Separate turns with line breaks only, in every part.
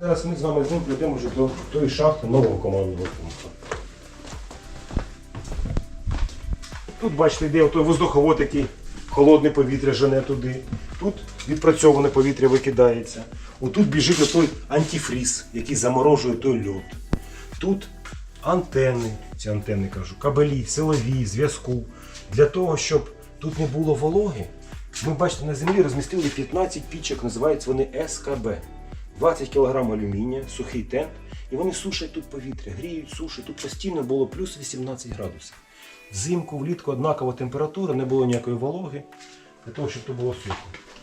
Зараз ми з вами з ним прийдемо вже до тої шахти нового командного пункту. Тут, бачите, йде той воздуховод, який холодне повітря жене туди. Тут відпрацьоване повітря викидається. Отут біжить той антифріз, який заморожує той льод. Тут антени, ці антени кажу, кабелі, силові, зв'язку. Для того, щоб тут не було вологи, ми бачите, на землі розмістили 15 пічок, називаються вони СКБ. 20 кг алюмінія, сухий тент, і вони сушать тут повітря, гріють, сушать. Тут постійно було плюс 18 градусів. Взимку, влітку однакова температура, не було ніякої вологи, для того, щоб тут було сухо.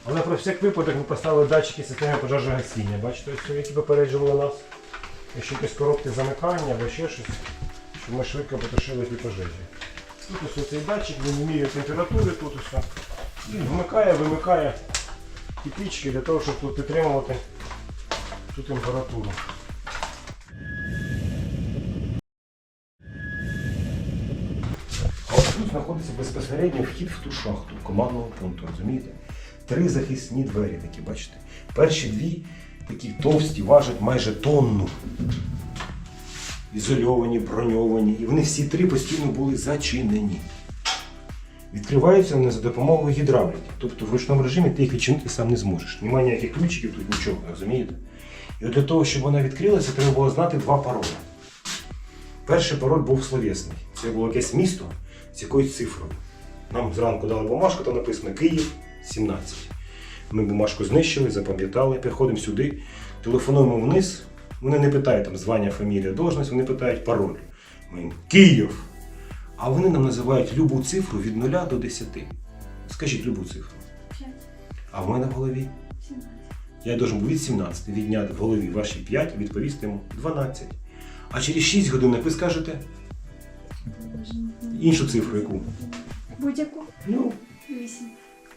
Але про всяк випадок ми поставили датчики системи пожежогасіння. Бачите, ось які попереджували нас. Якщо якесь коротке замикання або ще щось, щоб ми швидко потушили ті пожежі. Тут ось цей датчик, він міряє температури, тут усе. Він вмикає, вимикає ті пічки для того, щоб тут підтримувати цю температуру. А от тут знаходиться безпосередньо вхід в ту шахту командного пункту, розумієте? Три захисні двері такі, бачите. Перші дві такі товсті, важать майже тонну. Ізольовані, броньовані. І вони всі три постійно були зачинені. Відкриваються вони за допомогою гідравліки. Тобто в ручному режимі ти їх відчинити сам не зможеш. Немає ніяких ключиків, тут нічого, розумієте? І от для того, щоб вона відкрилася, треба було знати два паролі. Перший пароль був словесний. Це було якесь місто з якоюсь цифрою. Нам зранку дали бумажку, там написано Київ 17. Ми бумажку знищили, запам'ятали, приходимо сюди, телефонуємо вниз. Вони не питають там звання, фамілія, должність, вони питають пароль. Ми їм Київ. А вони нам називають любу цифру від 0 до 10. Скажіть любу цифру. А в мене в голові
сімнадцять.
Я должен був від 17 відняти в голові ваші 5 і відповісти йому 12. А через 6 годин ви скажете іншу цифру яку?
Будь-яку.
Ну,
Вісім.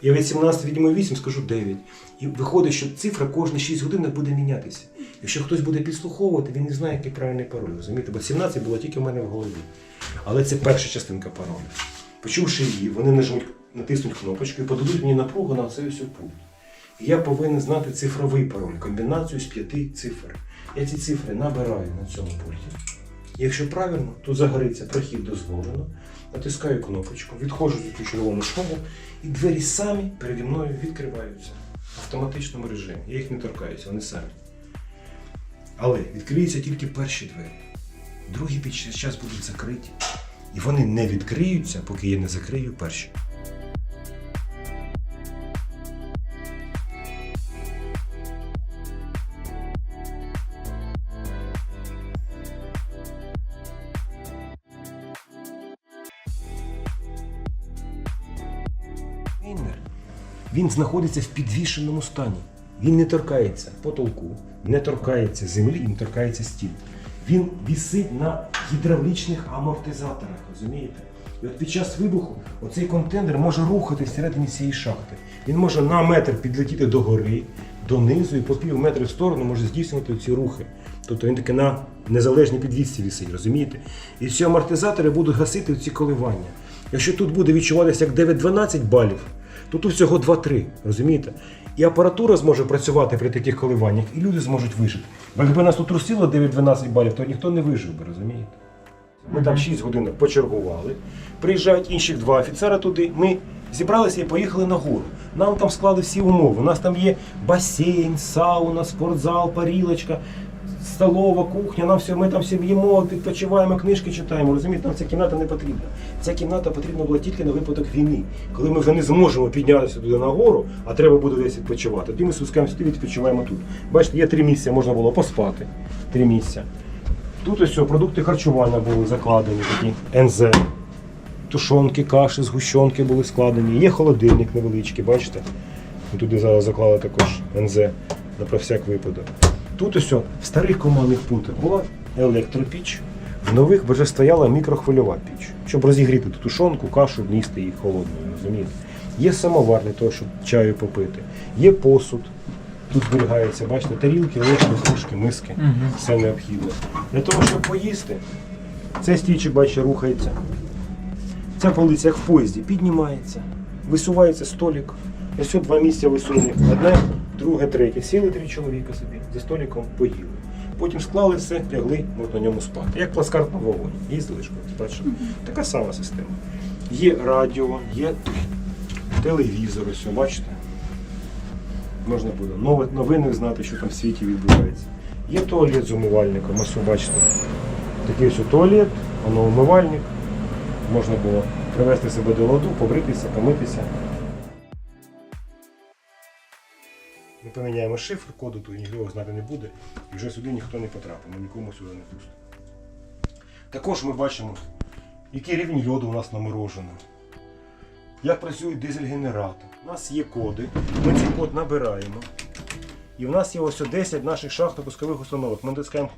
я від 17 відніму 8, скажу 9. І виходить, що цифра кожні 6 годин буде мінятися. Якщо хтось буде підслуховувати, він не знає, який правильний пароль. Розумієте? Бо 17 було тільки в мене в голові. Але це перша частинка паролю. Почувши її, вони нажмуть, натиснуть кнопочку і подадуть мені напругу на цей ось пункт. Я повинен знати цифровий пароль, комбінацію з п'яти цифр. Я ці цифри набираю на цьому пульті. Якщо правильно, то загориться прохід дозволено, натискаю кнопочку, відходжу цю червону школу, і двері самі переді мною відкриваються в автоматичному режимі. Я їх не торкаюся, вони самі. Але відкриються тільки перші двері. Другі під час будуть закриті. І вони не відкриються, поки я не закрию перші. Контейнер, Він знаходиться в підвішеному стані. Він не торкається потолку, не торкається землі, і не торкається стін. Він вісить на гідравлічних амортизаторах, розумієте? І от під час вибуху оцей контейнер може рухатись всередині цієї шахти. Він може на метр підлетіти до гори, донизу і по пів метра в сторону може здійснювати ці рухи. Тобто він таки на незалежній підвісці висить, розумієте? І ці амортизатори будуть гасити ці коливання. Якщо тут буде відчуватися як 9-12 балів, то тут всього 2-3, розумієте? І апаратура зможе працювати при таких коливаннях, і люди зможуть вижити. Бо якби нас тут трусило 9-12 балів, то ніхто не вижив би, розумієте? Ми там 6 годин почергували. Приїжджають інших два офіцера туди. Ми зібралися і поїхали на гору. Нам там склали всі умови. У нас там є басейн, сауна, спортзал, парілочка, столова, кухня. Нам все, ми там всі їмо, відпочиваємо, книжки читаємо. Розумієте, нам ця кімната не потрібна. Ця кімната потрібна була тільки на випадок війни. Коли ми вже не зможемо піднятися туди на гору, а треба буде десь відпочивати. Тоді ми спускаємося туди, відпочиваємо тут. Бачите, є три місця, можна було поспати. Три місця. Тут ось продукти харчування були закладені, такі НЗ. Тушонки, каші, згущенки були складені. Є холодильник невеличкий, бачите? Ми туди зараз заклали також НЗ на про всяк випадок. Тут ось в старих командних пунктах була електропіч, в нових вже стояла мікрохвильова піч, щоб розігріти ту тушонку, кашу, їсти її холодною, розумієте? Є самовар для того, щоб чаю попити, є посуд. Тут зберігається, бачите, тарілки, ложки, кружки, миски. Все необхідне. Для того, щоб поїсти, цей стільчик, бачите, рухається. Ця полиця, як в поїзді, піднімається, висувається столик. Ось два місця висунені. Одне, друге, третє. Сіли три чоловіка собі, за столиком поїли. Потім склали все, лягли, можна на ньому спати. Як плацкарт на вогонь. Їздили ж? Така сама система. Є радіо, є телевізор, ось, бачите? Можна буде нови- новини знати, що там в світі відбувається. Є туалет з умивальником, ось бачите. Такий ось туалет, воно умивальник. Можна було привести себе до ладу, побритися, помитися. Ми поміняємо шифр, коду тут ніхто його знати не буде, і вже сюди ніхто не потрапить, ми нікому сюди не пустимо. Також ми бачимо, який рівень льоду у нас наморожено. Як працює дизель-генератор. У нас є коди, ми цей код набираємо. І в нас є ось 10 наших шахтопускових установок. Ми натискаємо,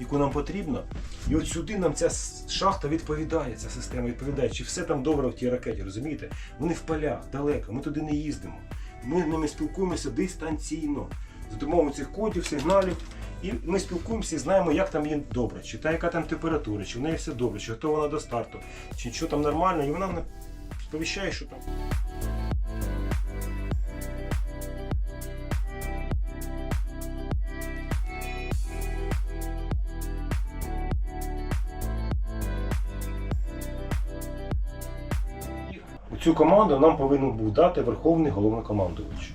яку нам потрібно. І от сюди нам ця шахта відповідає, ця система відповідає, чи все там добре в тій ракеті, розумієте? Вони в полях, далеко, ми туди не їздимо. Ми з ними спілкуємося дистанційно. За допомогою цих кодів, сигналів. І ми спілкуємося і знаємо, як там їм добре, чи та яка там температура, чи в неї все добре, чи готова вона до старту, чи що там нормально, і вона сповіщає, що там. Цю команду нам повинен був дати Верховний головнокомандувач.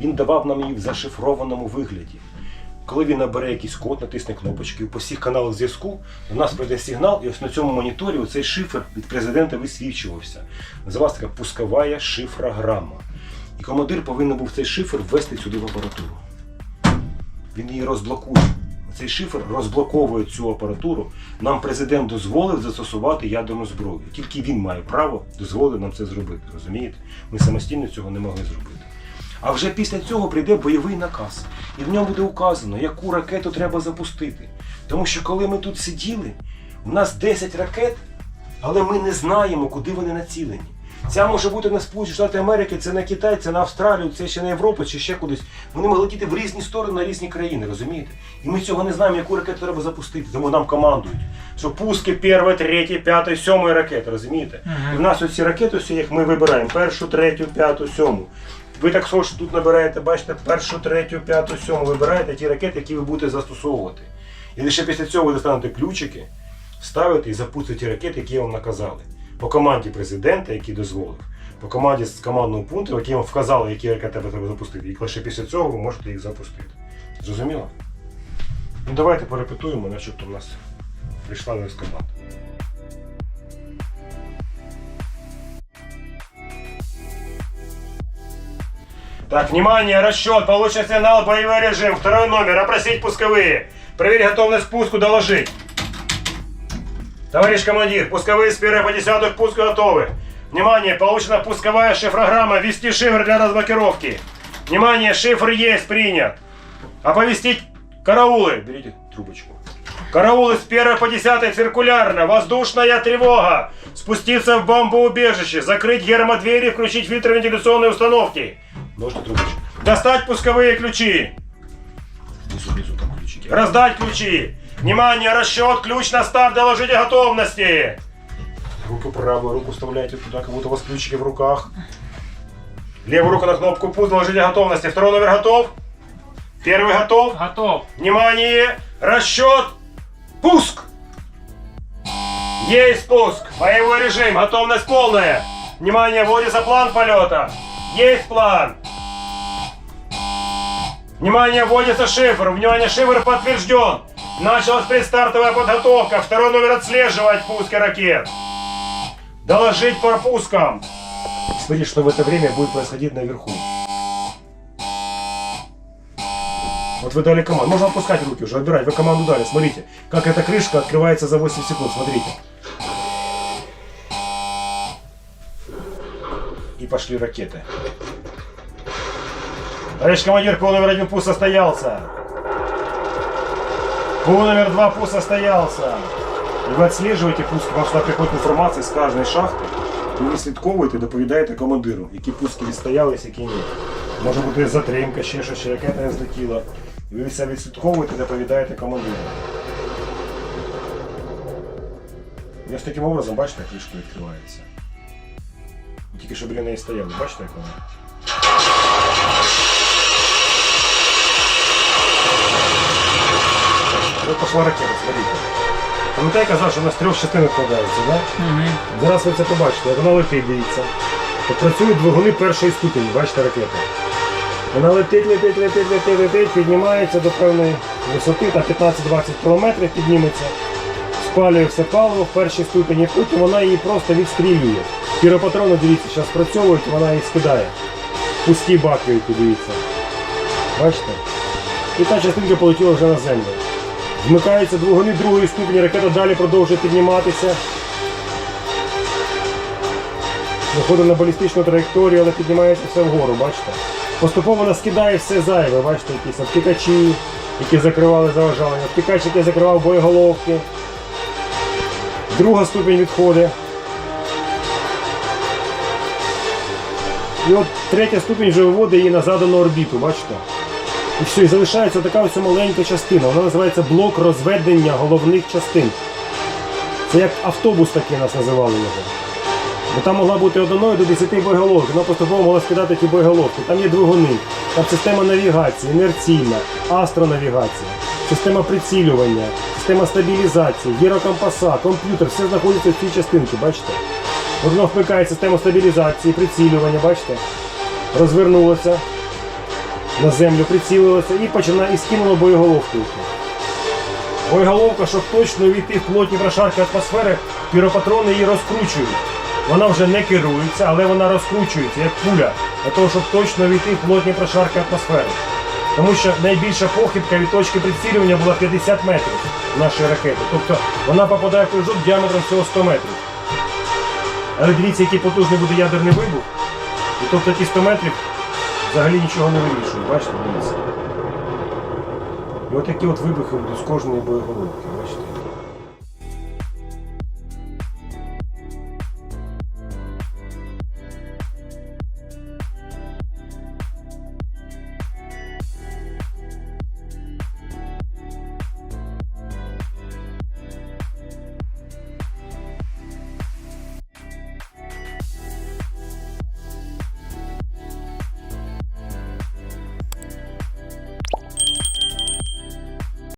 Він давав нам її в зашифрованому вигляді. Коли він набере якийсь код, натисне кнопочки, по всіх каналах зв'язку у нас прийде сигнал, і ось на цьому моніторі цей шифр від президента висвічувався. Називалася така пускова шифрограма. І командир повинен був цей шифр ввести сюди в апаратуру. Він її розблокує. Цей шифр розблоковує цю апаратуру. Нам президент дозволив застосувати ядерну зброю. Тільки він має право дозволити нам це зробити. Розумієте? Ми самостійно цього не могли зробити. А вже після цього прийде бойовий наказ, і в ньому буде указано, яку ракету треба запустити. Тому що коли ми тут сиділи, у нас 10 ракет, але ми не знаємо, куди вони націлені. Ця може бути на Сполучені Штати Америки, це на Китай, це на Австралію, це ще на Європу, чи ще кудись. Вони могли летіти в різні сторони на різні країни, розумієте? І ми цього не знаємо, яку ракету треба запустити. Тому нам командують, що пуски першої, третьої, п'ятої, сьомої ракети, розумієте? І в нас оці ракети, всі, як ми вибираємо, першу, третю, п'яту, сьому. Ви так що ж тут набираєте, бачите, першу, третю, п'яту, сьому, вибираєте ті ракети, які ви будете застосовувати. І лише після цього ви достанете ключики, ставите і запустите ті ракети, які вам наказали. По команді президента, який дозволив, по команді з командного пункту, який вам вказали, які ракети треба запустити. І лише після цього ви можете їх запустити. Зрозуміло? Ну давайте порепетуємо, начебто в нас прийшла з команда. Так, внимание, расчет, получен сигнал, боевой режим, второй номер, опросить пусковые. Проверить готовность к пуску, доложить. Товарищ командир, пусковые с 1 по 10 к пуску готовы. Внимание, получена пусковая шифрограмма, ввести шифр для разблокировки. Внимание, шифр есть, принят. Оповестить караулы. Берите трубочку. Караулы с 1 по 10 циркулярно. Воздушная тревога. Спуститься в бомбоубежище. Закрыть гермодвери, включить фильтры вентиляционной установки. Можете трубочку. Достать пусковые ключи. Внизу, внизу там ключики. Раздать ключи. Внимание, расчет, ключ на старт, доложите готовности. Руку правую, руку вставляйте туда, как будто у вас ключики в руках. Левую руку на кнопку пуск, доложите готовности. Второй номер готов? Первый готов?
Готов.
Внимание! Расчет! Пуск! Есть пуск! Боевой режим, готовность полная! Внимание, вводится план полета! Есть план! Внимание, вводится шифр! Внимание, шифр подтвержден! Началась предстартовая подготовка! Второй номер отслеживать пуски ракет! Доложить по пускам! Смотрите, что в это время будет происходить наверху. Вот вы дали команду. Можно опускать руки уже, отбирать. Вы команду дали. Смотрите, как эта крышка открывается за 8 секунд. Смотрите. И пошли ракеты. Товарищ командир, пул номер один пуст состоялся. Пул номер два пуст состоялся. І ви відслежуєте пуск, вам сюди приходить інформація з кожної шахти. І ви слідковуєте, доповідаєте командиру, які пуски відстоялись, які ні. Може бути затримка, ще щось, ракета не злетіла. І ви все відслідковуєте, доповідаєте командиру. І ось таким образом, бачите, кришка відкривається. Тільки що біля неї стояли, бачите, як вона? Пішла ракета, смотрите. Пам'ятаю, я казав, що вона з трьох частин складається, да?
Угу.
Зараз ви це побачите, вона летить, дивіться. От працюють двигуни першої ступені, бачите ракета. Вона летить, летить, летить, летить, летить, піднімається до певної висоти, там 15-20 км підніметься, спалює все паливо в першій ступені, потім вона її просто відстрілює. Піропатрони, дивіться, зараз спрацьовують, вона їх скидає. Пусті баки, дивіться. Бачите? І та частинка полетіла вже на землю. Вмикаються двигуни другої ступені, ракета далі продовжує підніматися. Виходить на балістичну траєкторію, але піднімається все вгору, бачите? Поступово вона скидає все зайве, бачите, якісь обтікачі, які закривали заважання, обтікач, який закривав боєголовки. Друга ступінь відходить. І от третя ступінь вже виводить її на задану орбіту, бачите? І все, і залишається така ось маленька частина. Вона називається блок розведення головних частин. Це як автобус такий нас називали його. Бо там могла бути одною до 10 боєголовок, вона поступово могла скидати ті боєголовки. Там є двигуни, там система навігації, інерційна, астронавігація, система прицілювання, система стабілізації, гірокомпаса, комп'ютер, все знаходиться в цій частинці, бачите? От воно вмикає систему стабілізації, прицілювання, бачите? Розвернулося на землю, прицілилося і починає і скинуло боєголовку. Боєголовка, щоб точно війти в плотні прошарки атмосфери, піропатрони її розкручують. Вона вже не керується, але вона розкручується, як пуля, для того, щоб точно війти в плотні прошарки атмосфери. Тому що найбільша похибка від точки прицілювання була 50 метрів нашої ракети. Тобто вона попадає в прыжок діаметром всього 100 метрів. Але дивіться, який потужний буде ядерний вибух. І тобто ті 100 метрів взагалі нічого не вирішують. Бачите, дивіться. І от такі от вибухи будуть з кожної боєголовки, бачите.